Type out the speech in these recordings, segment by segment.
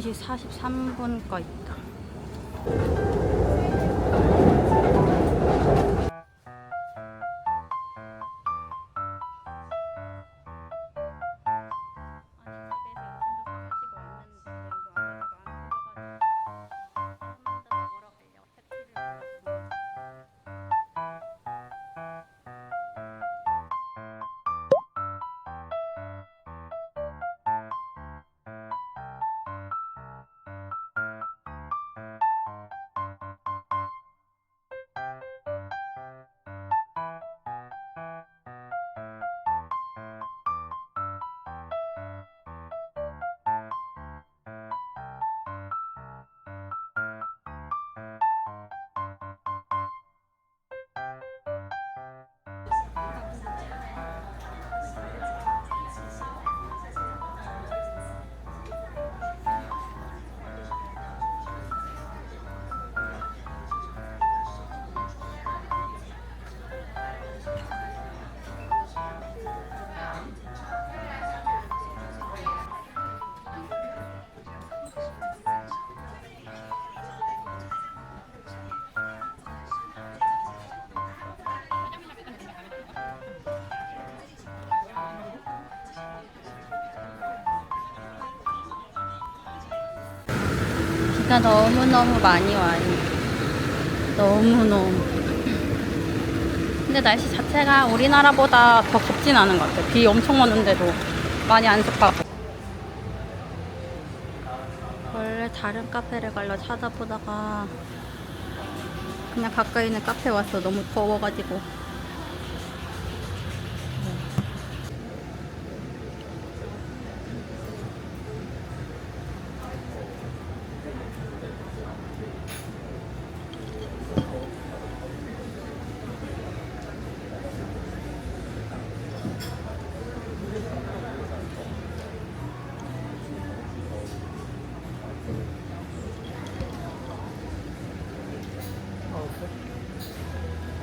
2시 43분 거 비가 너무너무 많이 와요. 너무너무. 근데 날씨 자체가 우리나라보다 더 덥진 않은 것 같아요. 비 엄청 오는데도 많이 안 습하고. 원래 다른 카페를 가려 찾아보다가 그냥 가까이 있는 카페 왔어. 너무 더워가지고.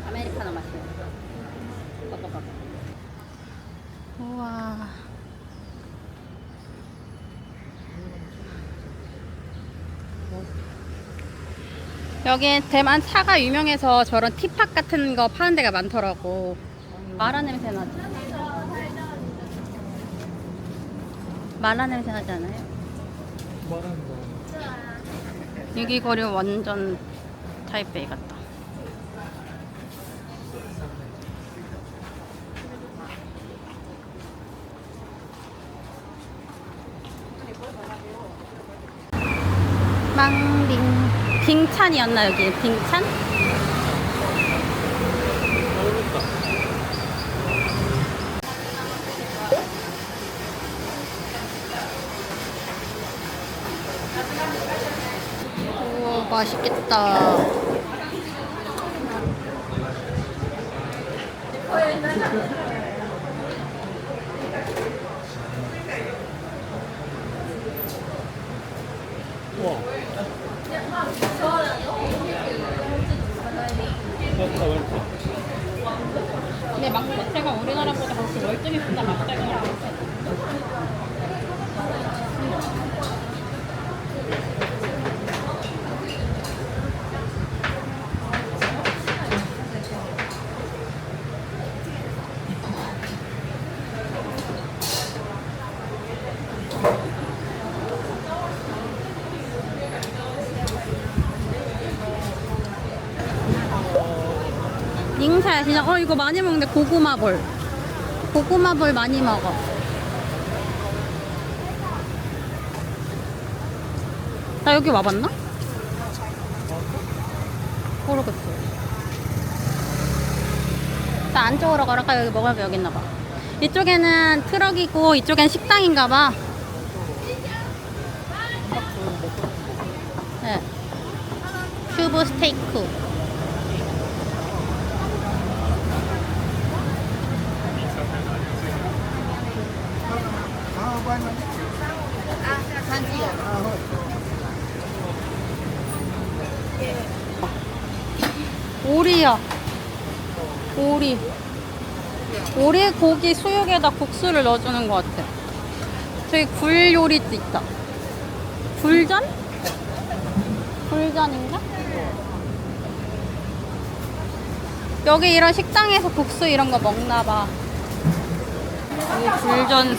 아메리카노. 우와. 여기 대만 차가 유명해서 저런 티팍 같은 거 파는 데가 많더라고. 마라 냄새 나지? 마라 냄새 나지 않아요? 말하는 거. 여기 거리 완전 타이베이 같다. 망빙 빙찬이었나 여기 빙찬? 어렵다. 우와 맛있겠다. 우와. 맛있다, 맛있다. 근데 망고 자체가 우리나라보다 훨씬 월등히 크다 맛있다. 닝 사야 진짜 어 이거 많이 먹는데 고구마 볼. 고구마 볼 많이 먹어. 나 여기 와봤나? 모르겠어. 나 안쪽으로 걸어가 여기 게 여기 있나봐. 이쪽에는 트럭이고 이쪽엔 식당인가봐. 네. 큐브 스테이크 오리야. 오리. 오리 고기 수육에다 국수를 넣어주는 것 같아. 저기 굴 요리도 있다. 굴전? 굴전인가? 여기 이런 식당에서 국수 이런 거 먹나 봐. 여기 굴전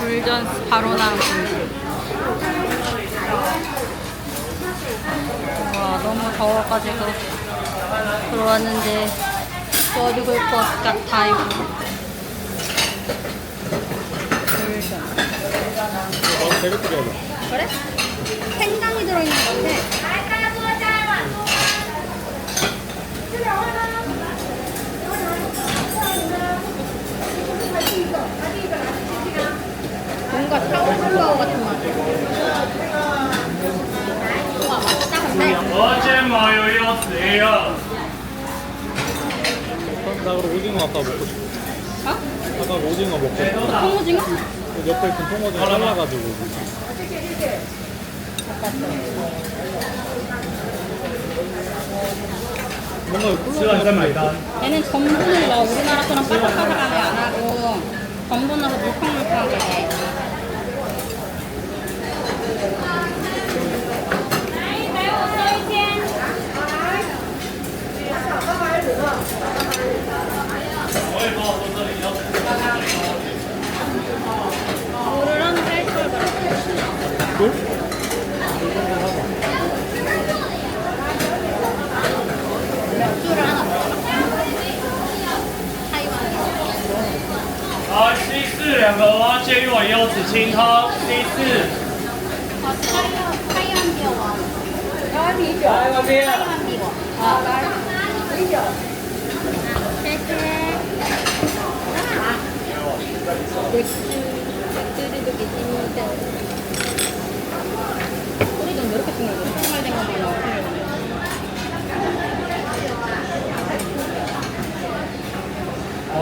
굴전 바로 나온 굴. 와 너무 더워가지고 들어왔는데 또 죽을 것 같아요. 그래? 생강이 들어있는 것 같아. 뭔가 샤오샤오 같은 맛. 어제 마요였어요. 나 그럼 오징어 아까 먹고 싶어. 어? 아까 오징어 먹고 싶어. 통오징어? 옆에 있던 통오징어 아, 잘라가지고. 뭔가 콜라 한잔 마이다. 얘는 전분을 뭐 우리나라 처럼 바삭바삭하게 안 하고 전분으로 물컹물컹하게 两个蛙介入尾柚子清汤，第。好，给我。来酒，来。好，来酒。谢谢。 我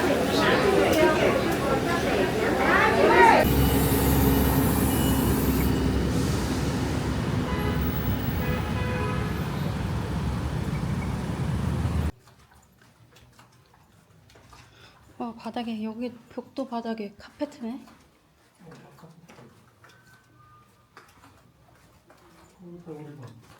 바닥에 여기 벽도 바닥에 카페트네. 이렇게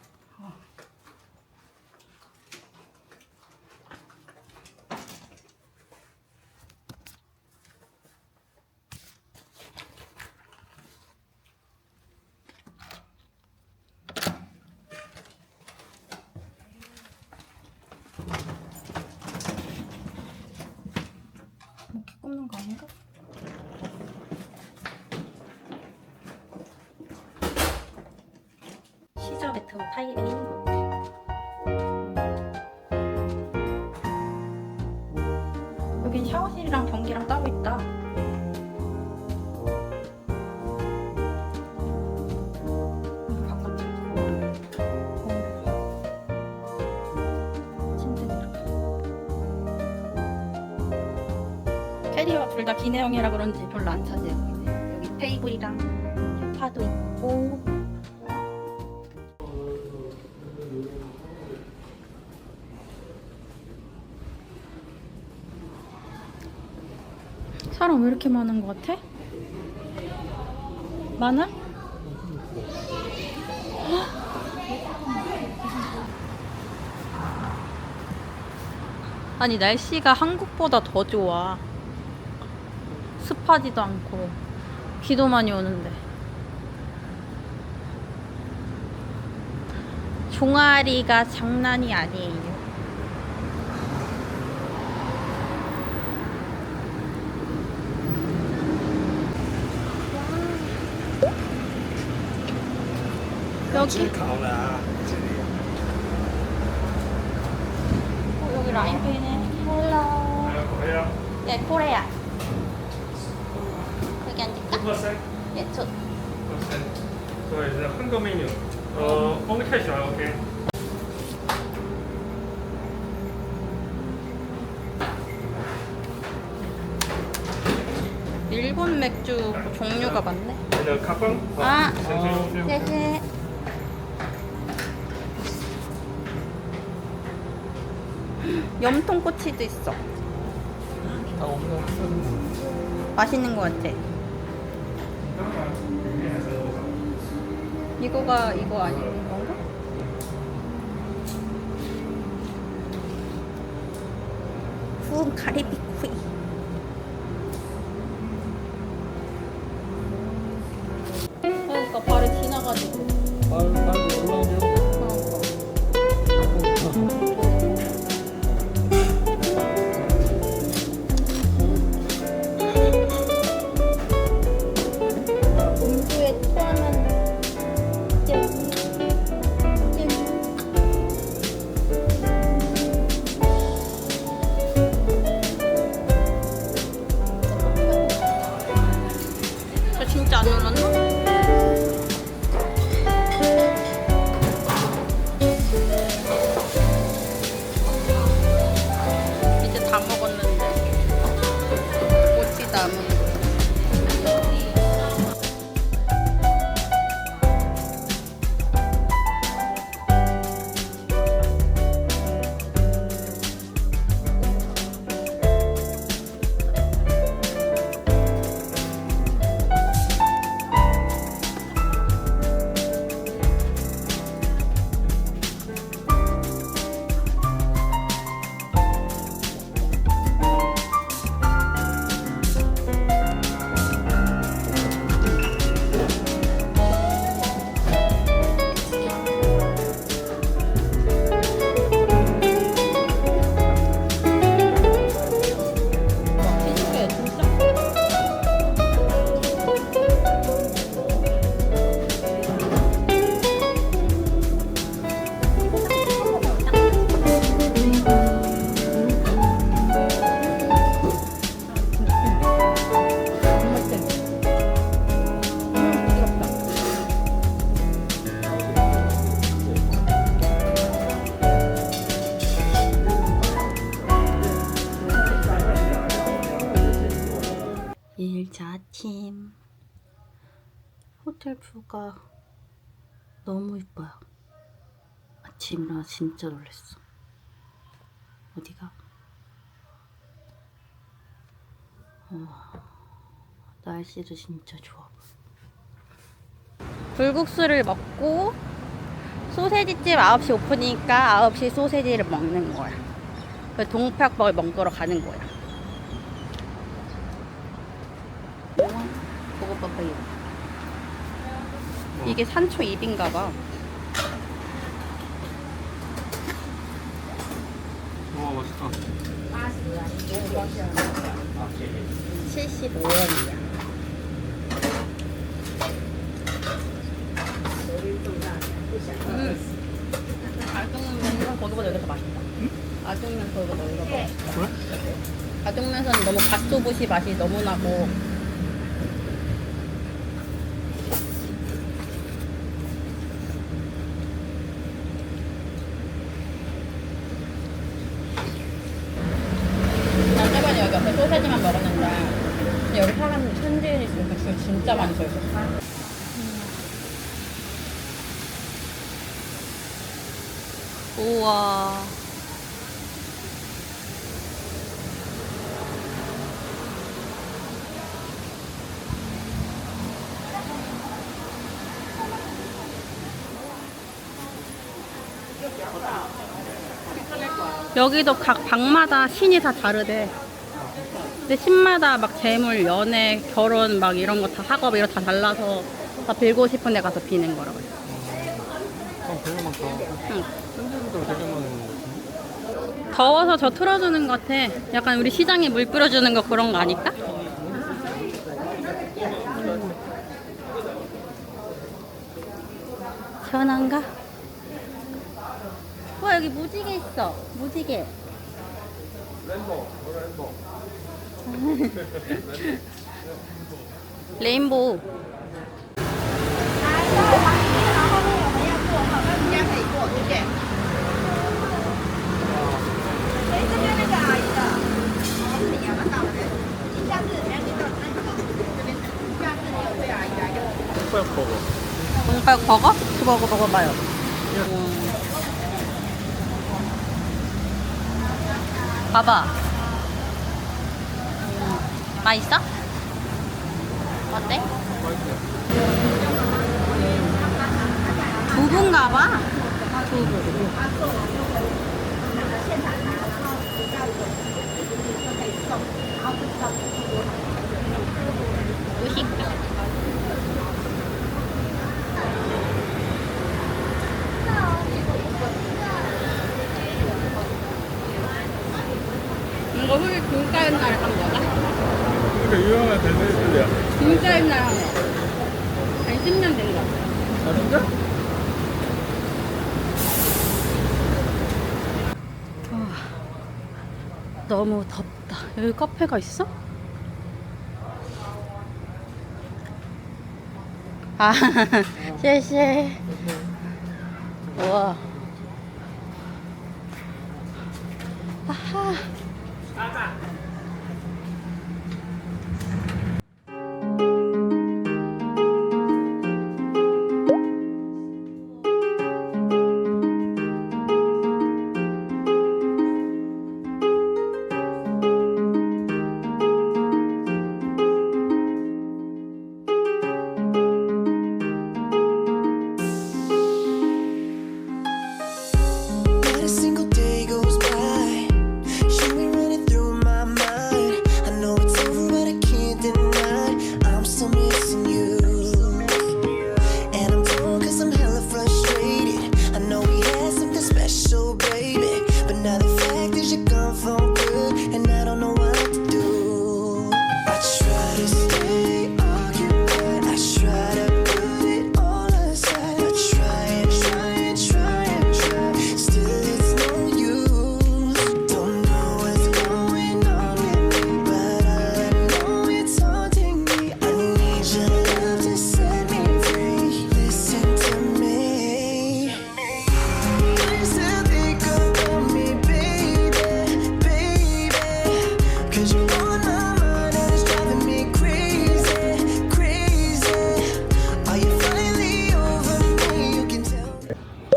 시저 배트 타일에 있는 거 같아. 여긴 샤워실이랑 변기랑 따로 있다. 캐리어가 둘다 기내형이라 그런지 별로 안 차지해 보이네. 여기 테이블이랑 소파도 있고. 사람 왜 이렇게 많은 것 같아? 많아? 아니 날씨가 한국보다 더 좋아. 습하지도 않고 비도 많이 오는데 종아리가 장난이 아니에요. 여기 어, 여기 라인페이네. 헬로. 네, 코레아. 여기 앉을까? percent 예, 저 percent 对是한거 메뉴 어 only cash right OK 일본 맥주 종류가 많네. 你的卡棒 아, 先先 세세. 염통꼬치도 있어. 다 없는 맛있는 것 같아. 이거가 이거 아닌 건가? 구운 가리비 저 진짜 놀랬어 어디가? 와 날씨도 진짜 좋아 불국수를 먹고 소세지집 9시 오픈이니까 9시 소세지를 먹는 거야 그 동팍벌 먹으러 가는 거야 봐봐 이거. 이게 산초 잎인가 봐. 와 맛있다 75원이야. 음. 아중면은 거기보다 여기가 더 맛있다. 아중면 거기보다 여기가 더 맛있다. 그래? 아중면은 너무 갓소부시 맛이 너무 나고 난 저번에 여기 옆에 소세지만 먹었는데 근데 여기 사람 줄 진짜 많이 서 있었어 우와 여기도 각 방마다 신이 다 다르대. 근데 신마다 막 재물, 연애, 결혼 막 이런 거 다 학업 이런 거다 달라서 다 빌고 싶은 데 가서 비는 거라고. 어 되게 많다 응. 샌드위치도 되게 많은 거 같은데? 더워서 저 틀어주는 것 같아. 약간 우리 시장에 물 뿌려주는 거 그런 거 아닐까? 시원한가? 와 여기 무지개 있어. 무지개. 램보 램보 레인보우. 흑발버거. 동백 버거? 그 버거 먹어봐요. 음. 봐봐. 음, 맛있어? 어때? 두부인가 봐. 두부. 맛있다. 이거 흙이 진짜 옛날에 한 거다? 그러니까 유명한 밴드들이야. 진짜 옛날에 한 거. 한 10년 된 거. 아 진짜? 너무 덥다. 여기 카페가 있어? 아, 谢谢. 우와.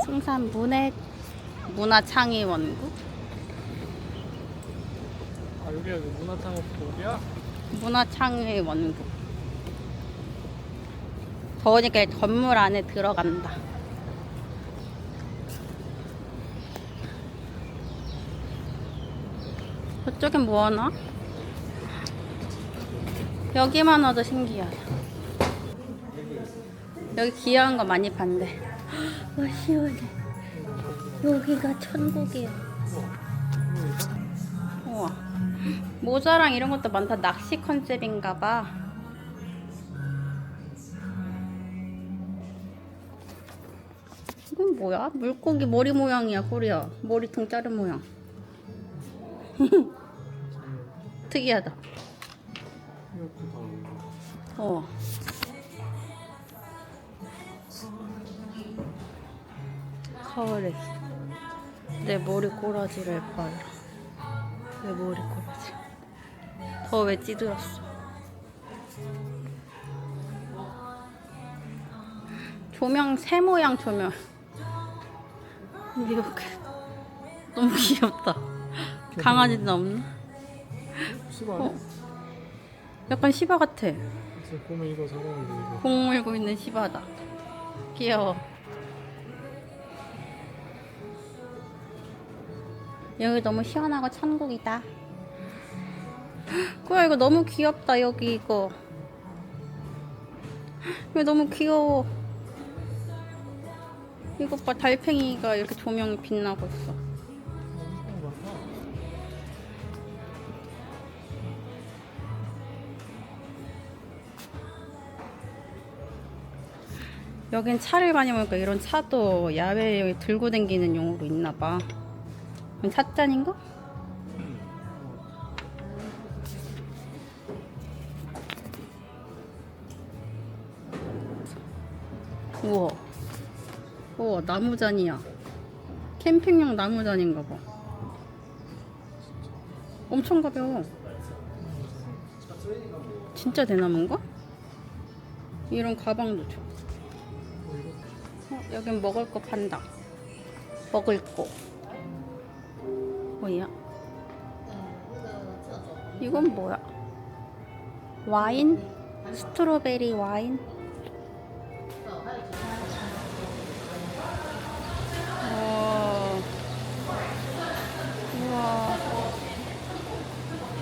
승산 문해 문화창의 원국 아 여기가 그 문화창업국이야? 문화창의 원국 더우니까 건물 안에 들어간다 저쪽엔 뭐 하나? 여기만 와도 신기하다 여기 귀여운 거 많이 판대 와 시원해 여기가 천국이야 우와 모자랑 이런 것도 많다. 낚시 컨셉인가 봐. 뭐야? 물고기 머리 모양이야, 코리아. 머리통 자른 모양. 특이하다. 어. 카와레스. 내 머리 꼬라지를 봐라. 내 머리 꼬라지. 더 왜 찌들었어? 조명 새 모양 조명. 이렇게 너무 귀엽다. 강아지는 없나? 시바 어. 약간 시바 같아. 지금 보면 이거 작업인데 이거. 공 물고 있는 시바다. 귀여워. 여기 너무 시원하고 천국이다. 그야 이거 너무 귀엽다 여기 이거. 이거 너무 귀여워. 이것 봐 달팽이가 이렇게 조명이 빛나고 있어. 여긴 차를 많이 모니까 이런 차도 야외에 들고 다니는 용으로 있나 봐. 이건 찻잔인가? 우와, 나무잔이야. 캠핑용 나무잔인가 봐. 엄청 가벼워. 진짜 대나무인가? 이런 가방도 줘. 어, 여긴 먹을 거 판다. 먹을 거. 뭐야? 이건 뭐야? 와인? 스트로베리 와인?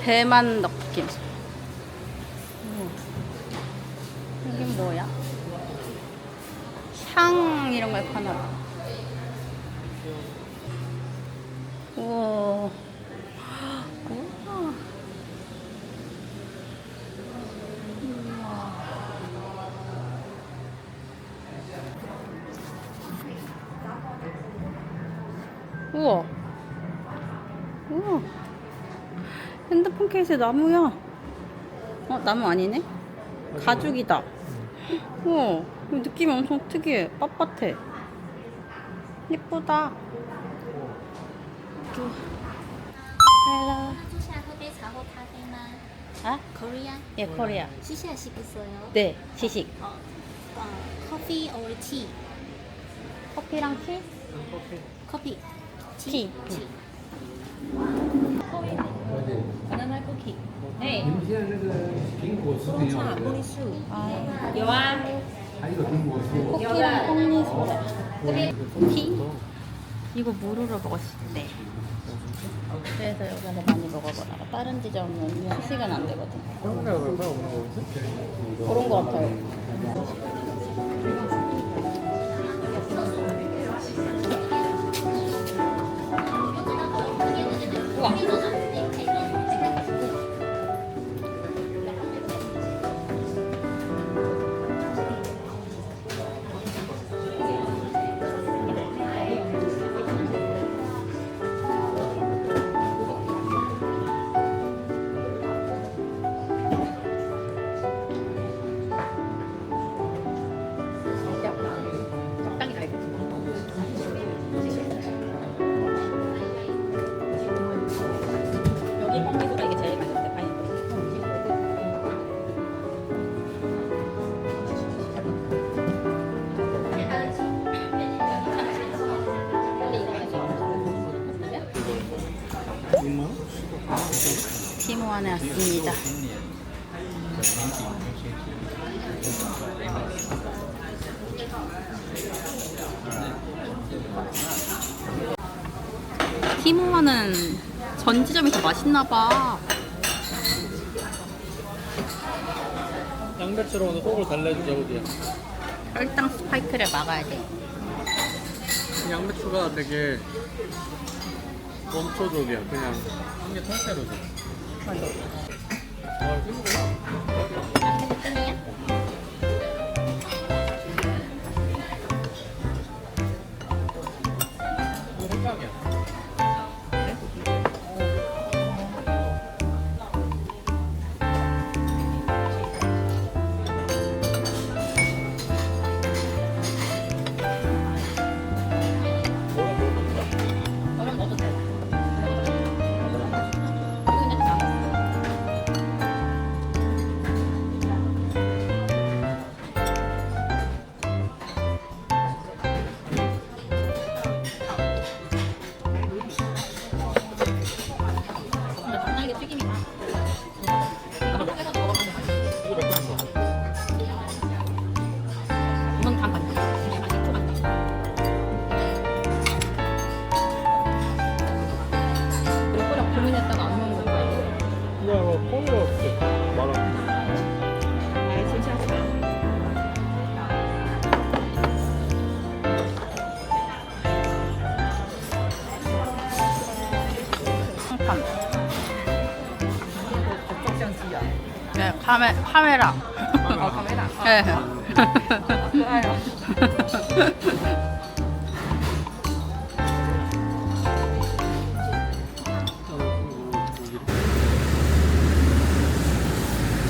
대만 느낌. 우와. 여긴 뭐야? 향 이런 걸 파나 봐. 우와. 우와. 우와. 핸드폰 케이스 나무야. 어, 나무 아니네? 가죽이다. 어, 느낌이 엄청 특이해. 빳빳해. 예쁘다. 헬로. 아? 아? 코리아? 예, 코리아. 시시하식 있어요? 네, 시식. 어, 어, 커피 or tea? 커피랑 티? 커피. 커피. 티. 티. 티. 티. 바나나 네. 아. 쿠키. 네. 그렇죠. 꼬리수. 여왕. 코끼랑 콩니 소자. 쿠키. 이거 무료로 먹었을때 그래서 이거를 많이 먹어보다가 다른 지점은 시간 안 되거든. 그런 거 같아요. 티모안에 왔습니다. 티모아는 전지점이 더 맛있나 봐. 양배추로 오늘 속을 달래주자 우리야. 혈당 스파이크를 막아야 돼. 양배추가 되게 원초적이야. 그냥 한 개 통째로 줘. 아, 이거 이거 네, 카메, 카메라. 어, 카메라. 네. 좋아요.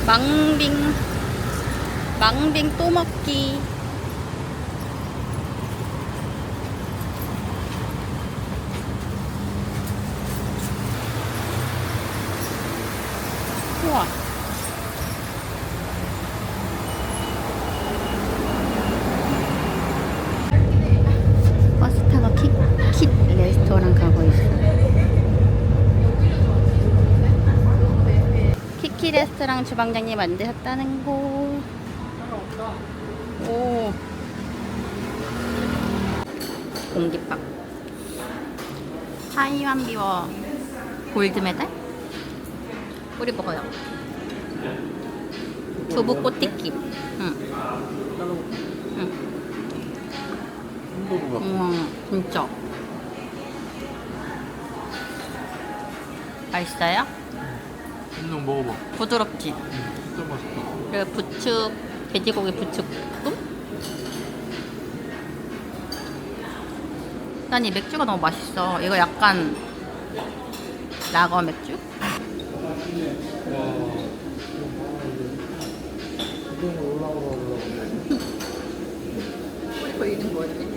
망빙 망빙 또 먹기 레스토랑 주방장님 만드셨다는 곳. 오. 공깃밥. 타이완 비워 골드 메달? 우리 먹어요. 두부 꽃튀김. 응. 응. 우와, 진짜. 맛있어요? 한번 먹어봐. 부드럽지? 진짜 맛있다. 그리고 부축, 돼지고기 부축국? 난 이 맥주가 너무 맛있어. 이거 약간 라거 맥주? 우리 보이는 거지?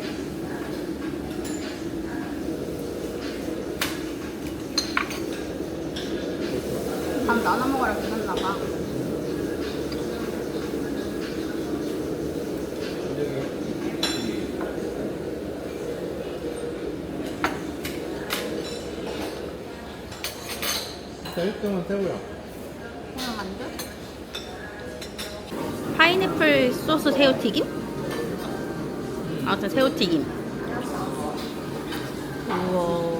밥 나눠 먹으라 그랬나 봐. 자, 1등은 새우야. 그냥 만두? 파인애플 소스 새우튀김? 아무튼 새우튀김. 우와.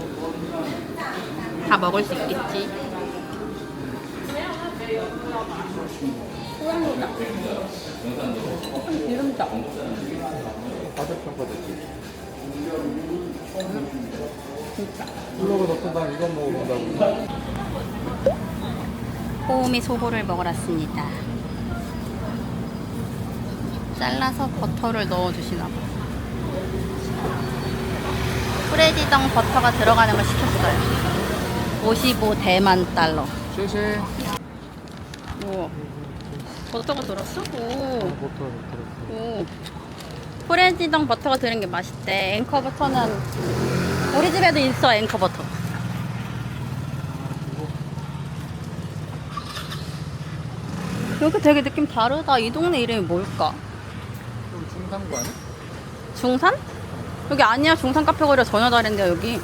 다 먹을 수 있겠지. 소양이다. 조금 기름져. 과대평가됐지. 진짜. 블로그 덕분 난 이거 먹어본다고. 호우미 소보를 먹으러 왔습니다. 잘라서 버터를 넣어주시나 봐. 프레지덩 버터가 들어가는 걸 시켰어요. 55 대만 달러. 쉐쉐. 우와. 버터가 들었어? 오. 버터 들었어. 오. 프레지덩 버터가 들은 게 맛있대. 앵커 버터는 우리 집에도 있어, 앵커 버터. 여기 되게 느낌 다르다. 이 동네 이름이 뭘까? 여기 중산구 아니야? 중산? 여기 아니야. 중산 카페 거리가 전혀 다른데 여기.